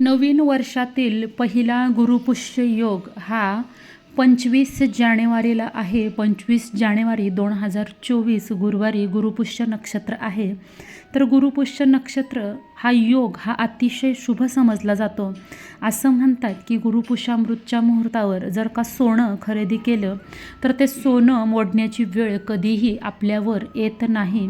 नवीन वर्षातील पहिला गुरुपुष्य योग हा पंचवीस जानेवारीला आहे. पंचवीस जानेवारी दोन हजार चोवीस गुरुवारी गुरुपुष्य नक्षत्र आहे. तर गुरुपुष्य नक्षत्र हा योग हा अतिशय शुभ समजला जातो. असं म्हणतात की गुरुपुष्यामृतच्या मुहूर्तावर जर का सोनं खरेदी केलं तर ते सोनं मोडण्याची वेळ कधीही आपल्यावर येत नाही.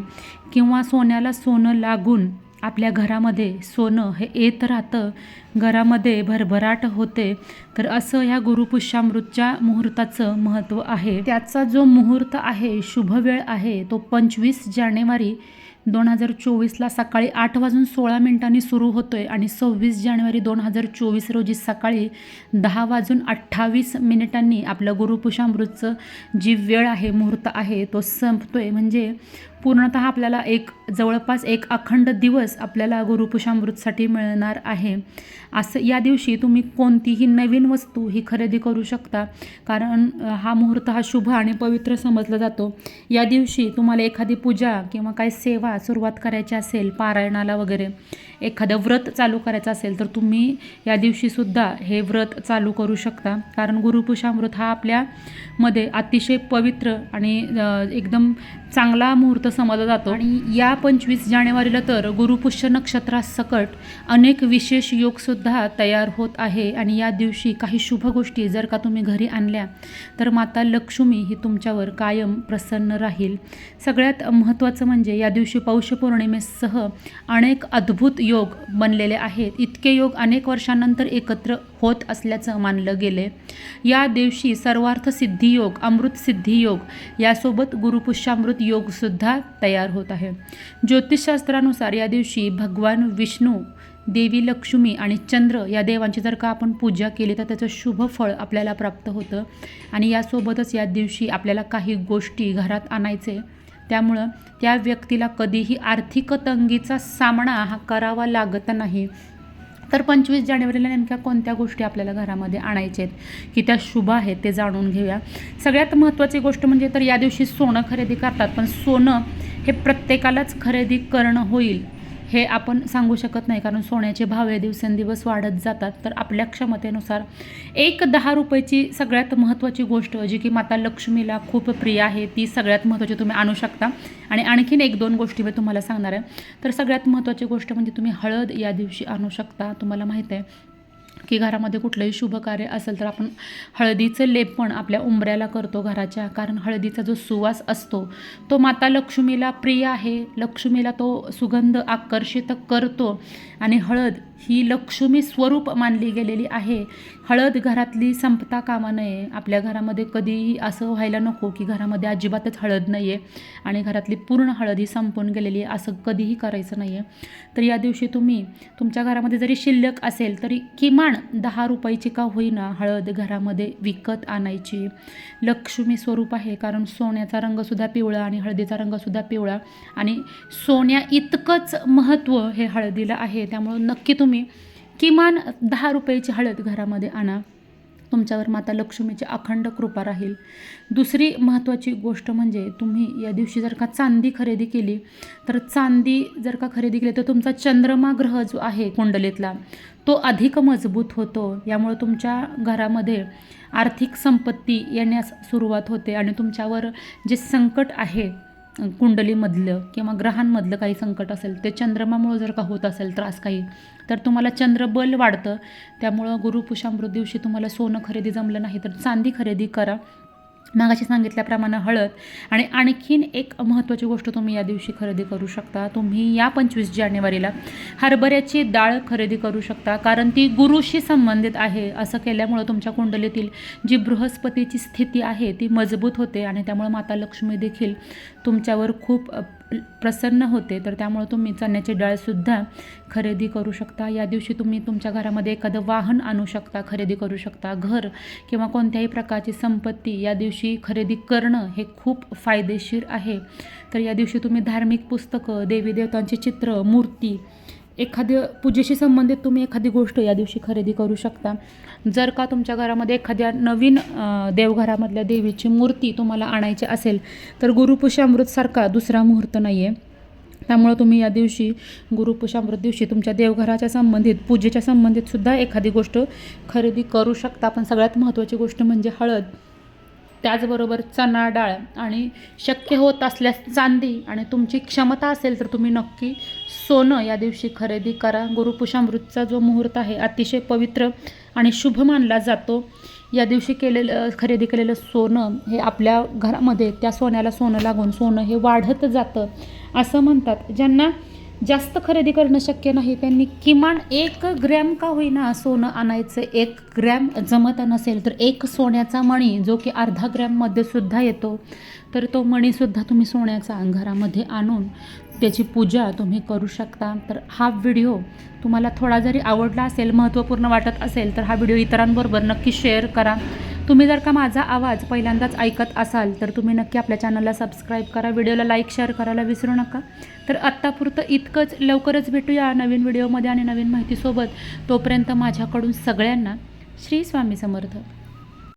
किंवा सोन्याला सोनं लागून आपल्या घरामध्ये सोनं हे येत राहतं घरामध्ये भरभराट होते तर असं ह्या गुरुपुष्यामृतच्या मुहूर्ताचं महत्त्व आहे. त्याचा जो मुहूर्त आहे शुभ वेळ आहे तो पंचवीस जानेवारी दोन हजार चोवीसला सकाळी आठ वाजून सोळा मिनिटांनी सुरू होतो आहे आणि सव्वीस जानेवारी दोन हजार चोवीस रोजी सकाळी दहा वाजून अठ्ठावीस मिनिटांनी आपलं गुरुपुषामृतचं जी वेळ आहे मुहूर्त आहे तो संपतो आहे म्हणजे पूर्णत आपल्याला एक जवळपास एक अखंड दिवस आपल्याला गुरुपुषामृतसाठी मिळणार आहे. असं या दिवशी तुम्ही कोणतीही नवीन वस्तू ही खरेदी करू शकता. कारण हा मुहूर्त हा शुभ आणि पवित्र समजला जातो. या दिवशी तुम्हाला एखादी पूजा किंवा काही सेवा सुरुवात करायची असेल पारायणाला वगैरे एखादं व्रत चालू करायचं असेल तर तुम्ही या दिवशीसुद्धा हे व्रत चालू करू शकता. कारण गुरुपुषामृत हा आपल्यामध्ये अतिशय पवित्र आणि एकदम चांगला मुहूर्त समजला जातो. आणि या पंचवीस जानेवारीला तर गुरुपुष्य नक्षत्रासकट अनेक विशेष योगसुद्धा तयार होत आहे. आणि या दिवशी काही शुभ गोष्टी जर का तुम्ही घरी आणल्या तर माता लक्ष्मी ही तुमच्यावर कायम प्रसन्न राहील. सगळ्यात महत्त्वाचं म्हणजे या दिवशी पौष पौर्णिमेसह अनेक अद्भुत योग योग बनलेले आहेत. इतके योग अनेक वर्षांनंतर एकत्र होत असल्याचं मानलं गेले या दिवशी सर्वार्थ सिद्धी योग अमृत सिद्धी योग यासोबत गुरुपुष्यामृत योगसुद्धा तयार होत आहे. ज्योतिषशास्त्रानुसार या दिवशी भगवान विष्णू देवी लक्ष्मी आणि चंद्र या देवांची जर का आपण पूजा केली तर त्याचं शुभ फळ आपल्याला प्राप्त होतं. आणि यासोबतच या दिवशी आपल्याला काही गोष्टी घरात आणायचे त्यामुळं त्या व्यक्तीला कधीही आर्थिक तंगीचा सामना हा करावा लागत नाही. तर पंचवीस जानेवारीला नेमक्या कोणत्या गोष्टी आपल्याला घरामध्ये आणायच्या आहेत की त्या शुभ आहेत ते जाणून घेऊया. सगळ्यात महत्त्वाची गोष्ट म्हणजे तर या दिवशी सोनं खरेदी करतात पण सोनं हे प्रत्येकालाच खरेदी करणं होईल. हे आपण सांगू शकत नाही कारण सोन्याचे भाव हे दिवसेंदिवस वाढत जातात. तर आपल्या क्षमतेनुसार एक दहा रुपयाची सगळ्यात महत्त्वाची गोष्ट जी की माता लक्ष्मीला खूप प्रिय आहे ती सगळ्यात महत्त्वाची तुम्ही आणू शकता. आणि आणखीन एक दोन गोष्टी मी तुम्हाला सांगणार आहे. तर सगळ्यात महत्त्वाची गोष्ट म्हणजे तुम्ही हळद या दिवशी आणू शकता तुम्हाला माहीत आहे. की घरामध्ये कुठलंही शुभ कार्य असेल तर आपण हळदीचं लेपण आपल्या उंबऱ्याला करतो घराच्या. कारण हळदीचा जो सुवास असतो तो माता लक्ष्मीला प्रिय आहे. लक्ष्मीला तो सुगंध आकर्षित करतो. आणि हळद ही लक्ष्मी स्वरूप मानली गेलेली आहे. हळद घरातली संपता कामा नये. आपल्या घरामध्ये कधीही असं व्हायला नको की घरामध्ये अजिबातच हळद नाही आहे आणि घरातली पूर्ण हळद ही संपून गेलेली आहे असं कधीही करायचं नाही आहे तर या दिवशी तुम्ही तुमच्या घरामध्ये जरी शिल्लक असेल तरी किमान दहा रुपयाची का होईना हळद घरामध्ये विकत आणायची. लक्ष्मी स्वरूप आहे कारण सोन्याचा रंगसुद्धा पिवळा आणि हळदीचा रंगसुद्धा पिवळा आणि सोन्या इतकंच महत्त्व हे हळदीला आहे. त्यामुळं नक्की तुम्ही किमान दहा रुपयाची हळद घरामध्ये आणा. तुमच्यावर माता लक्ष्मीची अखंड कृपा राहील. दुसरी महत्त्वाची गोष्ट म्हणजे तुम्ही या दिवशी जर का चांदी खरेदी केली तर चांदी जर का खरेदी केली तर तुमचा चंद्रमा ग्रह जो आहे कुंडलीतला तो अधिक मजबूत होतो. यामुळं तुमच्या घरामध्ये आर्थिक संपत्ती येण्यास सुरुवात होते आणि तुमच्यावर जे संकट आहे कुंडलीमधलं किंवा ग्रहांमधलं काही संकट असेल ते चंद्रमामुळं जर का होत असेल त्रास काही तर तुम्हाला चंद्रबल वाढतं. त्यामुळं गुरुपुषामृत दिवशी तुम्हाला सोनं खरेदी जमलं नाही तर चांदी खरेदी करा. मागाशी सांगितल्याप्रमाणे हळद आणि आणखीन एक महत्त्वाची गोष्ट तुम्ही या दिवशी खरेदी करू शकता. तुम्ही या पंचवीस जानेवारीला हरभऱ्याची डाळ खरेदी करू शकता. कारण ती गुरुशी संबंधित आहे. असं केल्यामुळं तुमच्या कुंडलीतील जी बृहस्पतीची स्थिती आहे ती मजबूत होते आणि त्यामुळं माता लक्ष्मी देखील तुमच्यावर खूप प्रसन्न होते तर त्यामुळं तुम्ही चण्याची डाळसुद्धा खरेदी करू शकता. या दिवशी तुम्ही तुमच्या घरामध्ये एखादं वाहन आणू शकता खरेदी करू शकता. घर किंवा कोणत्याही प्रकारची संपत्ती या दिवशी खरेदी करणं हे खूप फायदेशीर आहे. तर या दिवशी तुम्ही धार्मिक पुस्तकं देवीदेवतांची चित्र मूर्ती एखाद्या पूजेशी संबंधित तुम्ही एखादी गोष्ट या दिवशी खरेदी करू शकता. जर का तुमच्या घरामध्ये एखाद्या नवीन देवघरामधल्या देवीची मूर्ती तुम्हाला आणायची असेल तर गुरुपुषामृतसारखा दुसरा मुहूर्त नाही आहे त्यामुळं तुम्ही या दिवशी गुरुपुषामृत दिवशी तुमच्या देवघराच्या संबंधित पूजेच्या संबंधित सुद्धा एखादी गोष्ट खरेदी करू शकता. पण सगळ्यात महत्त्वाची गोष्ट म्हणजे हळद. त्याचबरोबर चणा डाळ आणि शक्य होत असल्यास चांदी आणि तुमची क्षमता असेल तर तुम्ही नक्की सोनं या दिवशी खरेदी करा. गुरुपुषामृतचा जो मुहूर्त आहे अतिशय पवित्र आणि शुभ मानला जातो. या दिवशी केलेलं खरेदी केलेलं सोनं हे आपल्या घरामध्ये त्या सोन्याला सोनं लागून सोनं हे वाढत जातं असं म्हणतात. ज्यांना जास्त खरेदी करणं शक्य नाही. त्यांनी किमान एक ग्रॅम का होईना सोनं आणायचं. एक ग्रॅम जमत नसेल तर एक सोन्याचा मणी जो की अर्धा ग्रॅममध्ये सुद्धा येतो तर तो मणीसुद्धा तुम्ही सोन्याचा घरामध्ये आणून त्याची पूजा तुम्ही करू शकता. तर हा व्हिडिओ तुम्हाला थोडा जरी आवडला असेल महत्त्वपूर्ण वाटत असेल तर हा व्हिडिओ इतरांबरोबर नक्की शेअर करा. तुम्ही जर का माझा आवाज पहिल्यांदाच ऐकत असाल तर तुम्ही नक्की आपल्या चॅनलला सबस्क्राईब करा व्हिडिओला लाईक शेअर करायला विसरू नका. तर आत्तापुरतं इतकंच लवकरच भेटूया नवीन व्हिडिओमध्ये आणि नवीन माहितीसोबत. तोपर्यंत माझ्याकडून सगळ्यांना श्री स्वामी समर्थ.